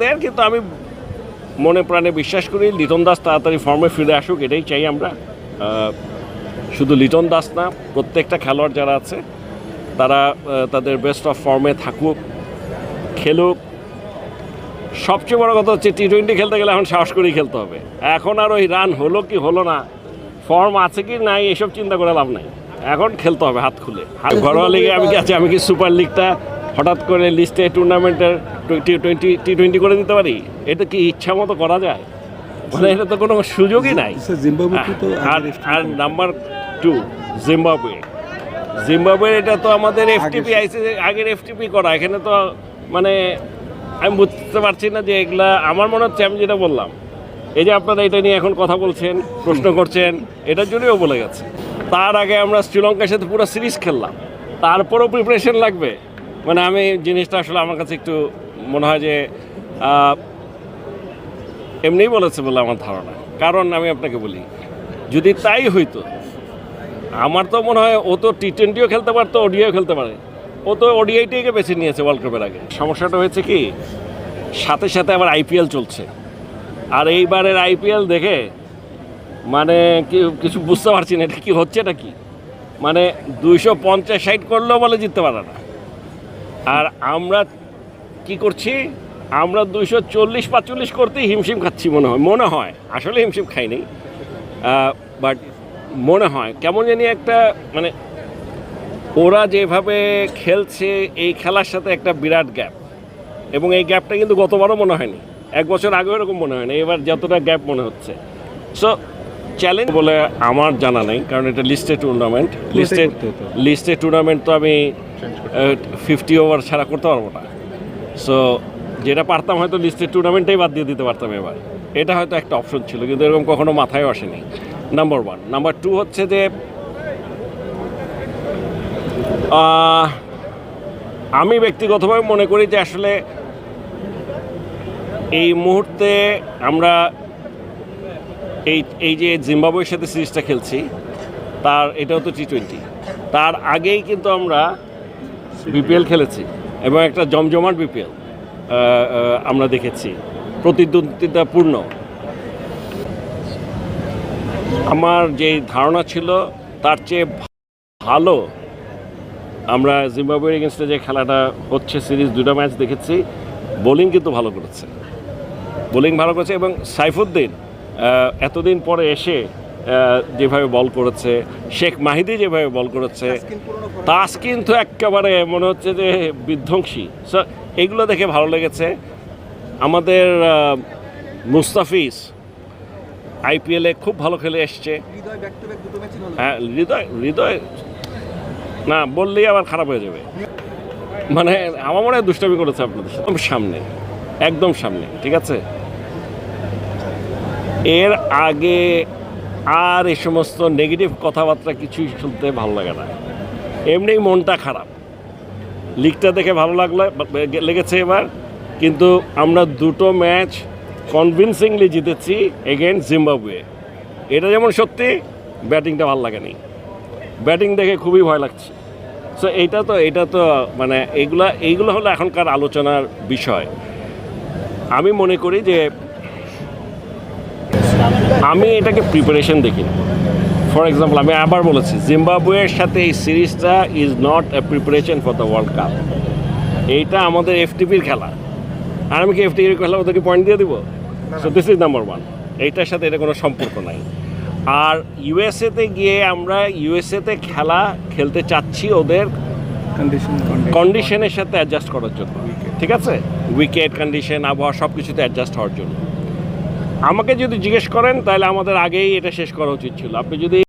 দেন, কিন্তু আমি মনে প্রাণে বিশ্বাস করি, লিটন দাস তাড়াতাড়ি ফর্মে ফিরে আসুক, এটাই চাই আমরা। শুধু লিটন দাস না, প্রত্যেকটা খেলোয়াড় যারা আছে, তারা তাদের বেস্ট অফ ফর্মে থাকুক, খেলুক। সবচেয়ে বড় কথা হচ্ছে টি টোয়েন্টি খেলতে গেলে এখন সাহস করেই খেলতে হবে। এখন আর ওই রান হলো কি হলো না ফর্ম আছে কি নাই, এসব চিন্তা করে লাভ নাই। এখন খেলতে হবে হাত খুলে। ঘরোয়া লিগে আমি কি আছি? আমি কি সুপার লিগটা হঠাৎ করে লিস্টে টুর্নামেন্টের টি টোয়েন্টি টি টোয়েন্টি করে দিতে পারি? এটা কি ইচ্ছা মতো করা যায়? মানে এটা তো কোনো সুযোগই নাই। জিম্বাবুয়ে আর আর নাম্বার টু জিম্বাবুয়ে। জিম্বাবুয়ের এটা তো আমাদের এফটিপি আইসি আগের এফটিপি করা। এখানে তো মানে আমি বুঝতে পারছি না যে এগুলা আমার মনে হচ্ছে আমি যেটা বললাম এই যে আপনারা এটা নিয়ে এখন কথা বলছেন প্রশ্ন করছেন এটার জন্যও বলে গেছে। তার আগে আমরা শ্রীলঙ্কার সাথে পুরো সিরিজ খেললাম। তারপরও প্রিপারেশন লাগবে। মানে আমি জিনিসটা আসলে আমার কাছে একটু মনে হয় যে এমনিই বলেছে বলে আমার ধারণা। কারণ আমি আপনাকে বলি, যদি তাই হইতো, আমার তো মনে হয় ও তো টি টোয়েন্টিও খেলতে পারতো ওডিআইও খেলতে পারে। ও তো ওডিআইটিকে বেছে নিয়েছে ওয়ার্ল্ড কাপের আগে। সমস্যাটা হয়েছে কি, সাথে সাথে আবার আইপিএল চলছে। আর এইবারের আইপিএল দেখে মানে কিছু বুঝতে পারছি না এটা কি হচ্ছে এটা কি মানে দুইশো পঞ্চাশ ষাট করলেও বলে জিততে পারে না। আর আমরা কি করছি? আমরা দুইশো চল্লিশ পাঁচচল্লিশ করতেই হিমশিম খাচ্ছি মনে হয় মনে হয়। আসলে হিমশিম খাইনি। বাট মনে হয়। কেমন জানি একটা মানে ওরা যেভাবে খেলছে এই খেলার সাথে একটা বিরাট গ্যাপ এবং এই গ্যাপটা কিন্তু গতবারও মনে হয়নি। এক বছর আগেও এরকম মনে হয়নি। এবার যতটা গ্যাপ মনে হচ্ছে। সো চ্যালেঞ্জ বলে আমার জানা নেই কারণ এটা লিস্টে টুর্নামেন্ট লিস্টেড লিস্টে টুর্নামেন্ট তো আমি ফিফটি ওভার ছাড়া করতে পারব না। সো যেটা পারতাম হয়তো লিস্টেড টুর্নামেন্টেই বাদ দিয়ে দিতে পারতাম এবার। এটা হয়তো একটা অপশন ছিল, কিন্তু এরকম কখনো মাথায় আসেনি। নাম্বার ওয়ান নাম্বার টু হচ্ছে যে আমি ব্যক্তিগতভাবে মনে করি যে আসলে এই মুহূর্তে আমরা এই এই যে জিম্বাবুয়ের সাথে সিরিজটা খেলছি, তার, এটাও তো টি টোয়েন্টি তার আগেই কিন্তু আমরা বিপিএল খেলেছি এবং একটা জমজমাট বিপিএল আমরা দেখেছি। প্রতিদ্বন্দ্বিতাপূর্ণ। আমার যে ধারণা ছিল, তার চেয়ে ভালো আমরা জিম্বাবুয়ের এগেনস্টে যে খেলাটা হচ্ছে সিরিজ দুটো ম্যাচ দেখেছি, বোলিং কিন্তু ভালো করেছে। বোলিং ভালো করেছে এবং সাইফুদ্দিন এতদিন পরে এসে যেভাবে বল করেছে শেখ মাহিদি যেভাবে বল করেছে তাস্কিন তো একেবারে মনে হচ্ছে যে বিধ্বংসী। সো এগুলো দেখে ভালো লেগেছে। আমাদের মুস্তাফিজ আইপিএলে খুব ভালো খেলে এসছে। হ্যাঁ হৃদয় হৃদয় না বললেই আবার খারাপ হয়ে যাবে। মানে আমার মনে হয় দুষ্টামি করেছে আপনাদের একদম সামনে একদম সামনে ঠিক আছে? এর আগে আর এই সমস্ত নেগেটিভ কথাবার্তা কিছুই শুনতে ভালো লাগে না। এমনি মনটা খারাপ। লিগটা দেখে ভালো লাগল, লেগেছে এবার। কিন্তু আমরা দুটো ম্যাচ কনভিনসিংলি জিতেছি এগেনস্ট জিম্বাবুয়ে এটা যেমন সত্যি ব্যাটিংটা ভালো লাগেনি। ব্যাটিং দেখে খুবই ভয় লাগছে। সো এইটা তো এটা তো মানে এইগুলা এইগুলো হলো এখনকার আলোচনার বিষয়। আমি মনে করি যে আমি এটাকে প্রিপারেশন দেখি না ফর এক্সাম্পল আমি আবার বলেছি জিম্বাবুয়ের সাথে এই সিরিজটা is not a preparation for the world cup এইটা আমাদের এফটিপির খেলা। আর আমি কি এফটিপির খেলা ওদেরকে পয়েন্ট দিয়ে দিব? So this is number one এইটার সাথে এটা কোনো সম্পর্ক নাই। আর ইউএসএতে গিয়ে আমরা ইউএসএতে খেলা খেলতে চাচ্ছি ওদের কন্ডিশন কন্ডিশনের সাথে অ্যাডজাস্ট করার জন্য। ঠিক আছে? উইকেট কন্ডিশন আবহাওয়া সব কিছুতে অ্যাডজাস্ট হওয়ার জন্য। আমাকে যদি জিজ্ঞেস করেন তাহলে আমাদের আগেই এটা শেষ করা উচিত ছিল। আপনি যদি